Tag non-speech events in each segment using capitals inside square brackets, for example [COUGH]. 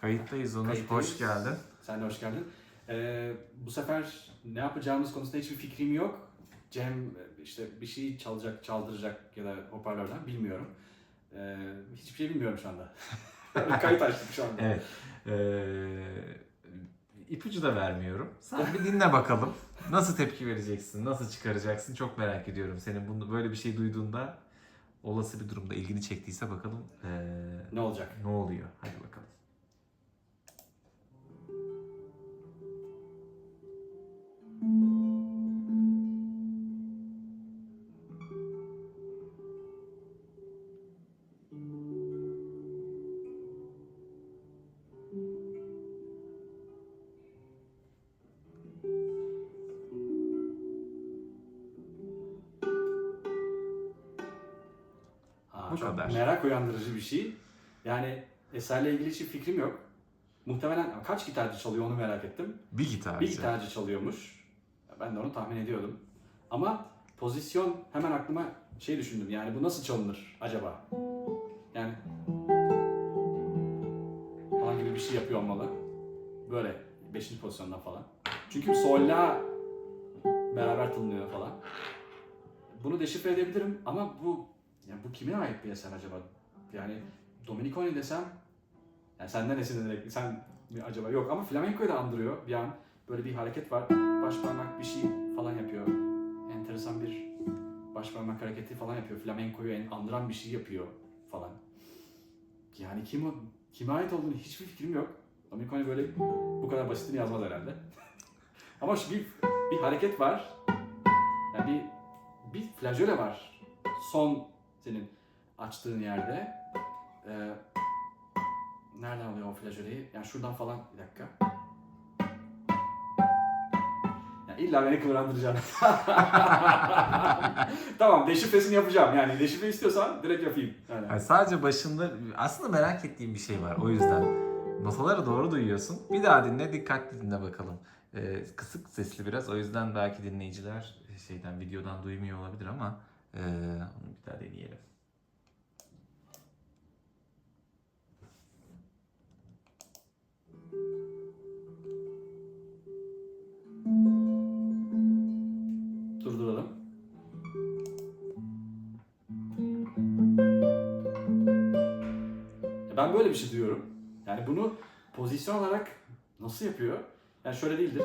Kayıttayız Onur. Kayıttayız. Hoş geldin. Sen de hoş geldin. Ee, bu sefer ne yapacağımız konusunda hiçbir fikrim yok. Cem işte bir şey çalacak, çaldıracak ya da hoparlörden bilmiyorum. Ee, hiçbir şey bilmiyorum şu anda. [LAUGHS] Kayıt açtık şu anda. Evet. Ee, ipucu da vermiyorum. Sen bir dinle bakalım. Nasıl tepki vereceksin? Nasıl çıkaracaksın? Çok merak ediyorum. Senin bunu böyle bir şey duyduğunda olası bir durumda ilgini çektiyse bakalım ee, Ne olacak? ne oluyor? Hadi bakalım. Çok kadar. merak uyandırıcı bir şey. Yani eserle ilgili hiçbir fikrim yok. Muhtemelen kaç gitarcı çalıyor onu merak ettim. Bir gitarcı. Bir gitarcı çalıyormuş. Ben de onu tahmin ediyordum. Ama pozisyon hemen aklıma şey düşündüm. Yani bu nasıl çalınır acaba? Yani falan gibi bir şey yapıyor olmalı. Böyle 5. pozisyondan falan. Çünkü solla beraber tınlıyor falan. Bunu deşifre edebilirim ama bu yani bu kime ait bir eser acaba? Yani Dominiconi desem yani senden esinlenerek sen mi acaba? Yok ama flamenco'yu da andırıyor bir an. Böyle bir hareket var. Baş parmak bir şey falan yapıyor. Enteresan bir baş parmak hareketi falan yapıyor. Flamenco'yu en- andıran bir şey yapıyor falan. Yani kim o kime ait olduğunu hiçbir fikrim yok. Dominiconi böyle bu kadar basitini yazmaz herhalde. [LAUGHS] Ama şu bir bir hareket var. Yani bir bir flajöle var. Son senin açtığın yerde Ee, nereden alıyor o flajöleyi? Yani şuradan falan bir dakika. Ya illa beni kıvrandıracaksın. [LAUGHS] tamam deşifresini yapacağım. Yani deşifre istiyorsan direkt yapayım. Yani. Yani sadece başında aslında merak ettiğim bir şey var. O yüzden notaları doğru duyuyorsun. Bir daha dinle, dikkatli dinle bakalım. Ee, kısık sesli biraz. O yüzden belki dinleyiciler şeyden videodan duymuyor olabilir ama ee, onu bir daha deneyelim. Böyle bir şey diyorum. Yani bunu pozisyon olarak nasıl yapıyor? Yani şöyle değildir.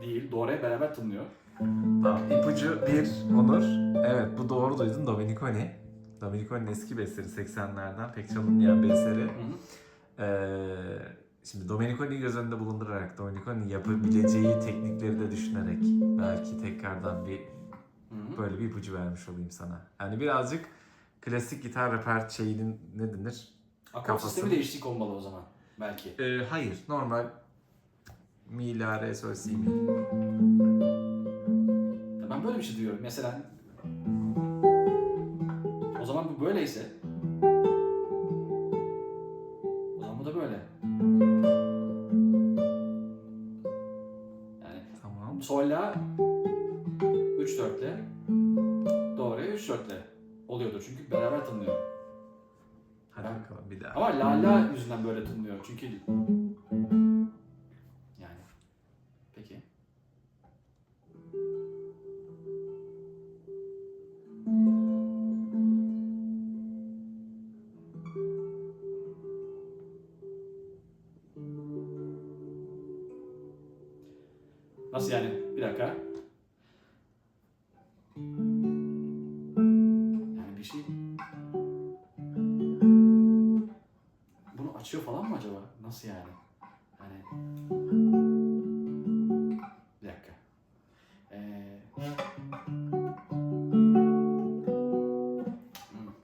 Değil. Doğruya beraber tınlıyor. Tamam. İpucu bir Onur. Evet bu doğru duydun Dominiconi. Dominiconi'nin eski bir eseri 80'lerden pek çalınmayan bir eseri. Hı hı. Ee, şimdi Domeniconi'yi göz önünde bulundurarak Domeniconi'nin yapabileceği teknikleri de düşünerek belki tekrardan bir Hı hı. böyle bir ipucu vermiş olayım sana. Yani birazcık klasik gitar reper şeyinin ne denir? Akor Kafası- sistemi değişiklik olmalı o zaman. Belki. Ee, hayır normal mi la re sol si mi. Ben böyle bir şey diyorum. Mesela o zaman bu böyleyse o zaman bu da böyle. Yani Tamam. solla 3 dörtle doğruya 3 dörtle oluyordur çünkü bir daha. Ama la la yüzünden böyle tınlıyor çünkü Açıyor falan mı acaba? Nasıl yani? Yani... Bir dakika. Ee... Hmm,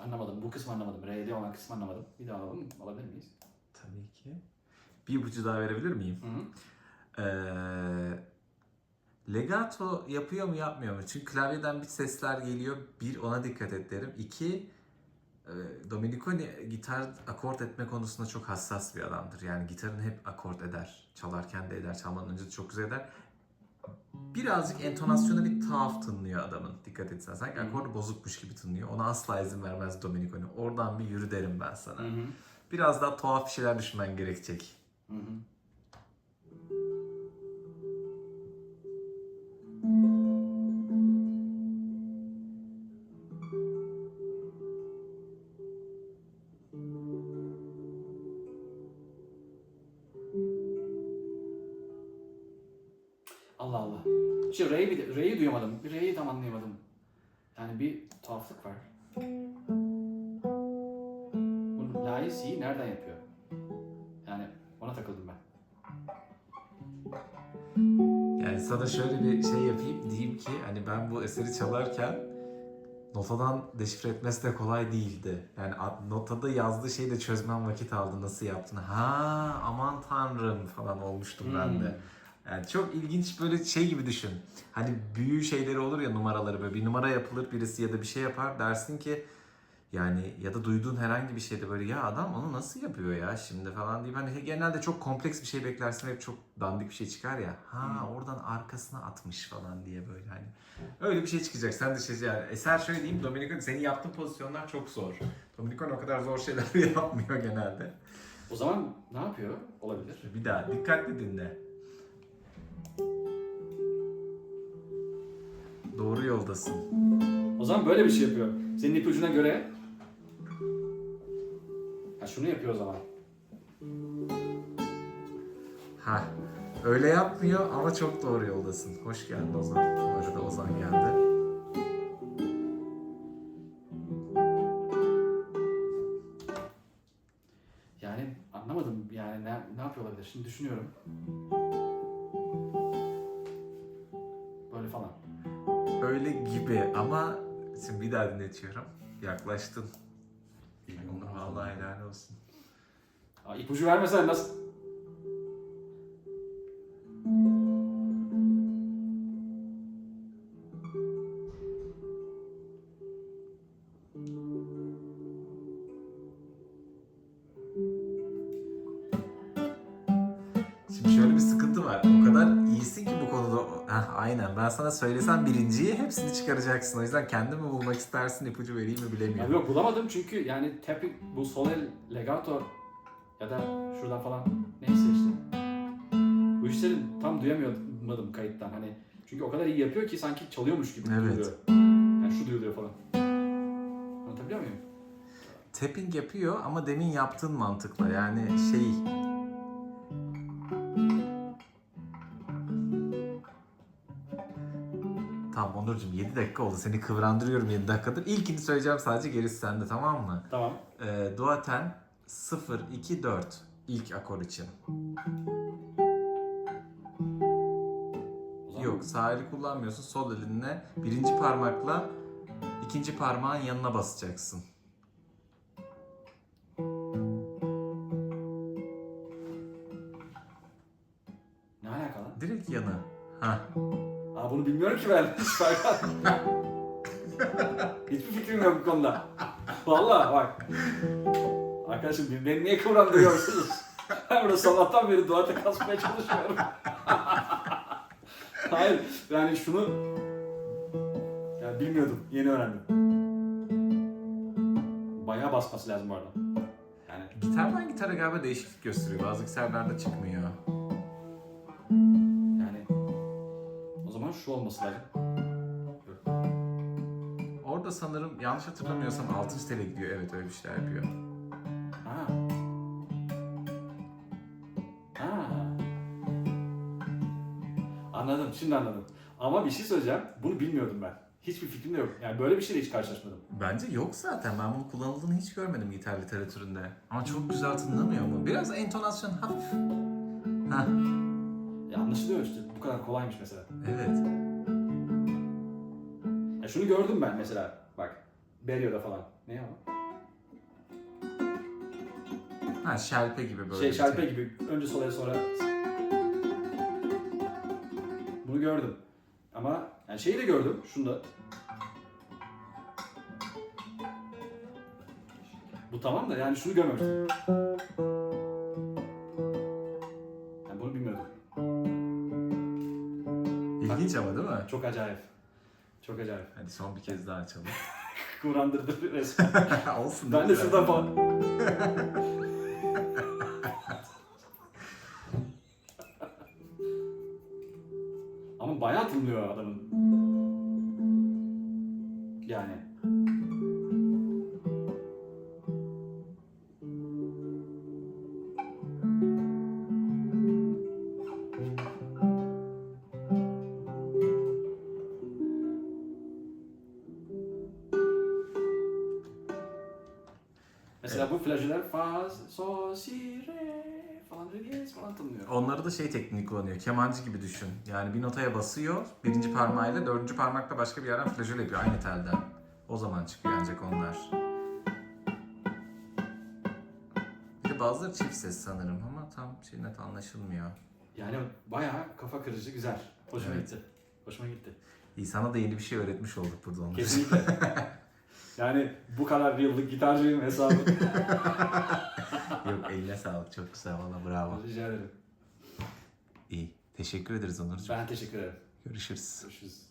anlamadım. Bu kısmı anlamadım. R'de olan kısmı anlamadım. Bir daha alalım. Alabilir miyiz? Tabii ki. Bir ipucu daha verebilir miyim? Hı hı. Ee, legato yapıyor mu yapmıyor mu? Çünkü klavyeden bir sesler geliyor. Bir ona dikkat et derim. İki Dominiconi gitar akort etme konusunda çok hassas bir adamdır. Yani gitarını hep akort eder. Çalarken de eder. Çalmadan önce de çok güzel eder. Birazcık entonasyonu bir tuhaf tınlıyor adamın. Dikkat etsen. Sanki akordu bozukmuş gibi tınlıyor. Ona asla izin vermez Dominiconi. Oradan bir yürü derim ben sana. Hı hı. biraz daha tuhaf bir şeyler düşünmen gerekecek. Hı hı. Allah. Şu R'yi, bir- R'yi duyamadım. Bir R'yi tam anlayamadım. Yani bir tuhaflık var. Bu la'yı si'yi nereden yapıyor? Yani ona takıldım ben. Yani sana şöyle bir şey yapayım diyeyim ki hani ben bu eseri çalarken notadan deşifre etmesi de kolay değildi. Yani notada yazdığı şeyi de çözmem vakit aldı nasıl yaptığını. Ha aman tanrım falan olmuştum ben de. Yani çok ilginç böyle şey gibi düşün. Hani büyü şeyleri olur ya numaraları böyle bir numara yapılır birisi ya da bir şey yapar dersin ki yani ya da duyduğun herhangi bir şeyde böyle ya adam onu nasıl yapıyor ya şimdi falan deyip hani genelde çok kompleks bir şey beklersin hep çok dandik bir şey çıkar ya. Ha oradan arkasına atmış falan diye böyle hani. Öyle bir şey çıkacak. Sen de şey yani eser şöyle diyeyim Dominico senin yaptığın pozisyonlar çok zor. Dominico o kadar zor şeyler [LAUGHS] yapmıyor genelde. O zaman ne yapıyor? Olabilir. Bir daha dikkatli dinle. Doğru yoldasın. O zaman böyle bir şey yapıyor. Senin ipucuna göre ha şunu yapıyor o zaman. Ha, öyle yapmıyor ama çok doğru yoldasın. Hoş geldin Ozan. Bu arada Ozan geldi. Yani anlamadım yani ne, ne yapıyor olabilir? Şimdi düşünüyorum. Öyle gibi ama şimdi bir daha dinletiyorum. Yaklaştın. Onu vallahi helal olsun. Aa, ipucu vermesen nasıl? Heh, aynen. Ben sana söylesem birinciyi hepsini çıkaracaksın. O yüzden kendin mi bulmak istersin ipucu vereyim mi Ya bilemiyorum. yok bulamadım çünkü yani tapping bu sol el legato ya da şuradan falan neyse işte. Bu işleri tam duyamıyordum kayıttan hani. Çünkü o kadar iyi yapıyor ki sanki çalıyormuş gibi Evet. duyuluyor. Yani şu duyuluyor falan. Anlatabiliyor muyum? Tapping yapıyor ama demin yaptığın mantıkla. Yani şey... Onurcuğum 7 dakika oldu. Seni kıvrandırıyorum 7 dakikadır. İlkini söyleyeceğim sadece gerisi sende tamam mı? Tamam. Ee, Duaten 0, 2, 4 ilk akor için. Yok sağ eli kullanmıyorsun. Sol elinle birinci parmakla ikinci parmağın yanına basacaksın. Aa bunu bilmiyorum ki ben. [LAUGHS] [LAUGHS] Hiçbir fikrim yok bu konuda. Vallahi bak. Arkadaşım beni niye kıvrandırıyorsunuz? [LAUGHS] Ben burada sabahtan beri duvarda kasmaya çalışıyorum. Hayır yani şunu yani bilmiyordum. Yeni öğrendim. Bayağı basması lazım bu arada. Yani Gitardan gitara galiba değişiklik gösteriyor. Bazı gitarlarda çıkmıyor. Şu olması lazım. Orada sanırım yanlış hatırlamıyorsam 6. tele gidiyor. Evet öyle bir şeyler yapıyor. Ha. Ha. Anladım, şimdi anladım. Ama bir şey söyleyeceğim, bunu bilmiyordum ben. Hiçbir fikrim de yok. Yani böyle bir şeyle hiç karşılaşmadım. Bence yok zaten. Ben bunu kullanıldığını hiç görmedim gitar literatüründe. Ama çok güzel tınlamıyor mu? Biraz entonasyon hafif. Ha, Ya anlaşılıyor işte, bu kadar kolaymış mesela. evet. Ya şunu gördüm ben mesela, bak. Berio'da falan. Ne o? Ha şelpe gibi böyle. Şey, bir gibi. Önce solaya sonra... Bunu gördüm. Ama yani şeyi de gördüm, şunu da. Bu tamam da yani şunu görmemiştim. İlginç ama değil mi? Çok acayip. Çok acayip. Hadi son bir kez daha açalım. [LAUGHS] Kıvrandırdı resmen. [LAUGHS] Olsun. Ben de şurada falan. ama bayağı tınlıyor adamın. Yani. Mesela bu flageller fa, sol, si, re falan re diyez falan tınlıyor. Onları da şey tekniği kullanıyor. Kemancı gibi düşün. Yani bir notaya basıyor. Birinci parmağıyla dördüncü parmakla başka bir yerden flajör yapıyor. Aynı telden. O zaman çıkıyor ancak onlar. Bir de bazıları çift ses sanırım ama tam şey net anlaşılmıyor. Yani bayağı kafa kırıcı güzel. Hoşuma Evet. gitti. Hoşuma gitti. İyi sana da yeni bir şey öğretmiş olduk burada. Kesinlikle. [LAUGHS] yani bu kadar yıllık gitarcıyım hesabı. [LAUGHS] Yok eline sağlık. Çok güzel valla bravo. Rica ederim. İyi. Teşekkür ederiz Onurcuğum. Ben teşekkür ederim. Görüşürüz. Görüşürüz.